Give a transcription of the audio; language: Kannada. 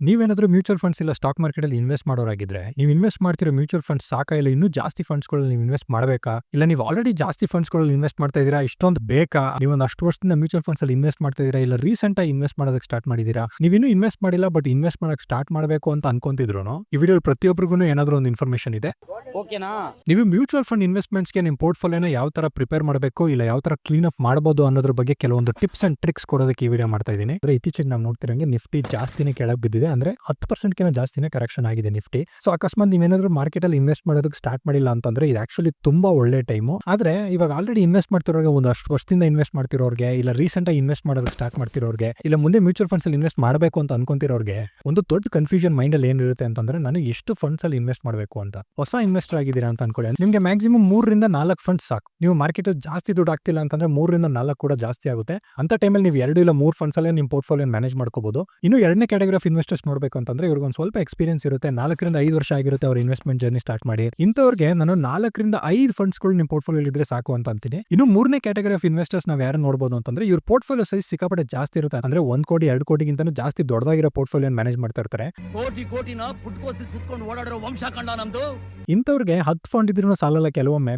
ನೀವೇನಾದ್ರೂ ಮ್ಯೂಚುವಲ್ ಫಂಡ್ಸ್ ಇಲ್ಲ ಸ್ಟಾಕ್ ಮಾರ್ಕೆಟ್ ಅಲ್ಲಿ ಇನ್ವೆಸ್ಟ್ ಮಾಡೋರಾಗಿದ್ರೆ ನೀವು ಇನ್ವೆಸ್ಟ್ ಮಾಡ್ತಿರೋ ಮ್ಯೂಚುವಲ್ ಫಂಡ್ಸ್ ಸಾಕ ಇಲ್ಲ ಇನ್ನೂ ಜಾಸ್ತಿ ಫಂಡ್ಸ್ಗಳಲ್ಲಿ ನೀವು ಇನ್ವೆಸ್ಟ್ ಮಾಡಬೇಕಾ? ಇಲ್ಲ ನೀವು ಆಲ್ರೆಡಿ ಜಾಸ್ತಿ ಫಂಡ್ಸ್ಗಳಲ್ಲಿ ಇನ್ವೆಸ್ಟ್ ಮಾಡ್ತಾ ಇದ್ದೀರಾ ಇಷ್ಟೊಂದು ಬೇಕಾ? ನೀವು ಒಂದು ಅಷ್ಟು ವರ್ಷದಿಂದ ಮ್ಯೂಚುವಲ್ ಫಂಡ್ಸ್ ಅಲ್ಲಿ ಇನ್ವೆಸ್ಟ್ ಮಾಡ್ತಾ ಇದೀರಾ ಇಲ್ಲ ರೀಸೆಂಟ್ ಆಗಿ ಇನ್ವೆಸ್ಟ್ ಮಾಡೋದಕ್ಕೆ ಸ್ಟಾರ್ಟ್ ಮಾಡಿದೀರಾ ನೀವಿನ್ನೂ ಇನ್ವೆಸ್ಟ್ ಮಾಡಿಲ್ಲ ಬಟ್ ಇನ್ವೆಸ್ಟ್ ಮಾಡೋಕೆ ಸ್ಟಾರ್ಟ್ ಮಾಡಬೇಕು ಅಂತ ಅನ್ಕೊಂತಿದ್ರು ಈ ವಿಡಿಯೋ ಪ್ರತಿಯೊಬ್ಬರಿಗೂ ಏನಾದ್ರೂ ಒಂದು ಇನ್ಫಾರ್ಮೇಷನ್ ಇದೆ. ಓಕೆನಾ? ನೀವು ಮ್ಯೂಚುವಲ್ ಫಂಡ್ ಇನ್ವೆಸ್ಟ್ಮೆಂಟ್ಸ್ಗೆ ನಿಮ್ಮ ಪೋರ್ಟ್ಫೋಲಿಯೋನ ಯಾವ ತರ ಪ್ರಿಪೇರ್ ಮಾಡಬೇಕು ಇಲ್ಲ ಯಾವ ತರ ಕ್ಲೀನ್ ಅಪ್ ಮಾಡಬಹುದು ಅನ್ನೋದ್ರ ಬಗ್ಗೆ ಕೆಲವೊಂದು ಟಿಪ್ಸ್ ಅಂಡ್ ಟ್ರಿಕ್ಸ್ ಕೊಡೋದಕ್ಕೆ ಈ ವಿಡಿಯೋ ಮಾಡ್ತಾ ಇದ್ದೀನಿ. ಅಂದರೆ ಇತ್ತೀಚೆಗೆ ನಾವು ನೋಡ್ತಿರಂಗೆ ನಿಫ್ಟಿ ಜಾಸ್ತಿನೇ ಕೆಳಗೆ ಬಿದ್ದಿದೆ. ಅಂದ್ರೆ ಹತ್ತು ಪರ್ಸೆಂಟ್ಗಿಂತ ಜಾಸ್ತಿನೇ ಕರೆಕ್ಷನ್ ಆಗಿದೆ ನಿಫ್ಟಿ. ಸೊ ಅಕಸ್ಮಾತ್ ಮಾರ್ಕೆಟ್ ಅಲ್ಲಿ ಇನ್ವೆಸ್ಟ್ ಮಾಡೋದಕ್ಕೆ ಸ್ಟಾರ್ಟ್ ಮಾಡಿಲ್ಲ ಅಂತಂದ್ರೆ ಇದು ಆಕ್ಚುಲಿ ತುಂಬಾ ಒಳ್ಳೆ ಟೈಮು ಆದ್ರೆ ಇವಾಗ ಆಲ್ರೆಡಿ ಇನ್ವೆಸ್ಟ್ ಮಾಡ್ತಿರೋರಿಗೆ ಒಂದು ಅಷ್ಟು ವರ್ಷದಿಂದ ಇನ್ವೆಸ್ಟ್ ಮಾಡ್ತಿರೋರಿಗೆ, ಇಲ್ಲ ರೀಸೆಂಟ್ ಆಗಿ ಇನ್ವೆಸ್ಟ್ ಮಾಡೋದಕ್ಕೆ ಸ್ಟಾರ್ಟ್ ಮಾಡ್ತಿರೋರಿಗೆ, ಇಲ್ಲ ಮುಂದೆ ಮ್ಯೂಚುವಲ್ ಫಂಡ್ಸ್ ಅಲ್ಲಿ ಇನ್ವೆಸ್ಟ್ ಮಾಡಬೇಕು ಅಂತ ಅನ್ಕೊಂತಿರೋರಿಗೆ ಒಂದು ದೊಡ್ಡ ಕನ್ಫ್ಯೂಷನ್ ಮೈಂಡ್ ಅಲ್ಲಿ ಏನಿರುತ್ತೆ ಅಂತಂದ್ರೆ ನಾನು ಎಷ್ಟು ಫಂಡ್ಸ್ ಅಲ್ಲಿ ಇನ್ವೆಸ್ಟ್ ಮಾಡಬೇಕು ಅಂತ. ಹೊಸ ಇನ್ವೆಸ್ಟರ್ ಆಗಿದ್ದೀರಾ ಅಂತ ಅನ್ಕೊಳ್ಳಿ. ನಿಮಗೆ ಮ್ಯಾಕ್ಸಿಮಮ್ ಮೂರರಿಂದ ನಾಲ್ಕು ಫಂಡ್ಸ್ ಸಾಕು. ನೀವು ಮಾರ್ಕೆಟ್ ಜಾಸ್ತಿ ದುಡ್ಡು ಆಗ್ತಿಲ್ಲ ಅಂತಂದ್ರೆ ಮೂರರಿಂದ ನಾಲ್ಕು ಕೂಡ ಜಾಸ್ತಿ ಆಗುತ್ತೆ. ಅಂತ ಟೈಮಲ್ಲಿ ನೀವು ಎರಡು ಇಲ್ಲ ಮೂರು ಫಂಡ್ಸ್ ಅಲ್ಲೇ ನಿಮ್ಮ ಪೋರ್ಟ್ಫೋಲಿಯೋ ಮ್ಯಾನೇಜ್ ಮಾಡ್ಕೋಬಹುದು ಇನ್ನು ಎರಡನೇ ಕ್ಯಾಟಗರಿ ಆಫ್ ಇನ್ವೆಸ್ಟರ್ಸ್ ನೋಡಬೇಕು ಅಂತಂದ್ರೆ ಇವ್ರಿಗೆ ಒಂದು ಸ್ವಲ್ಪ ಎಕ್ಸ್ಪೀರಿಯನ್ಸ್ ಇರುತ್ತೆ. ನಾಲ್ಕರಿಂದ ಐದು ವರ್ಷ ಆಗಿರುತ್ತೆ ಅವ್ರ ಇನ್ವೆಸ್ಟ್ಮೆಂಟ್ ಜರ್ನಿ ಸ್ಟಾರ್ಟ್ ಮಾಡಿ. ಇಂಥವ್ರಿಗೆ ನಾನು ನಾಲ್ಕರಿಂದ ಐದು ಫಂಡ್ಸ್ಗಳು ನಿಮ್ಮ ಪೋರ್ಟ್ಫೋಲಿಯೋ ಇದ್ರೆ ಸಾಕು ಅಂತ ಅಂತೀನಿ. ಇನ್ನು ಮೂರನೇ ಕ್ಯಾಟಗರಿ ಆಫ್ ಇನ್ವೆಸ್ಟರ್ಸ್ ನಾವು ಯಾರು ನೋಡಬಹುದು ಅಂತಂದ್ರೆ ಇವ್ರ ಪೋರ್ಟ್ಫೋಲಿಯೋ ಸೈಜ್ ಸಿಕ್ಕಾಪಟ್ಟೆ ಜಾಸ್ತಿ ಇರುತ್ತೆ. ಅಂದ್ರೆ ಒಂದ್ ಕೋಟಿ ಎರಡು ಕೋಟಿಗಿಂತ ಜಾಸ್ತಿ ದೊಡ್ಡದಾಗಿರೋ ಪೋರ್ಟ್ಫೋಲಿಯೋ ಮ್ಯಾನೇಜ್ ಮಾಡ್ತಾ ಇರ್ತಾರೆ. ಇಂಥವ್ರಿಗೆ ಹತ್ತು ಫಂಡ್ ಇದ್ರೂ ಸಾಲಲ್ಲ ಕೆಲವೊಮ್ಮೆ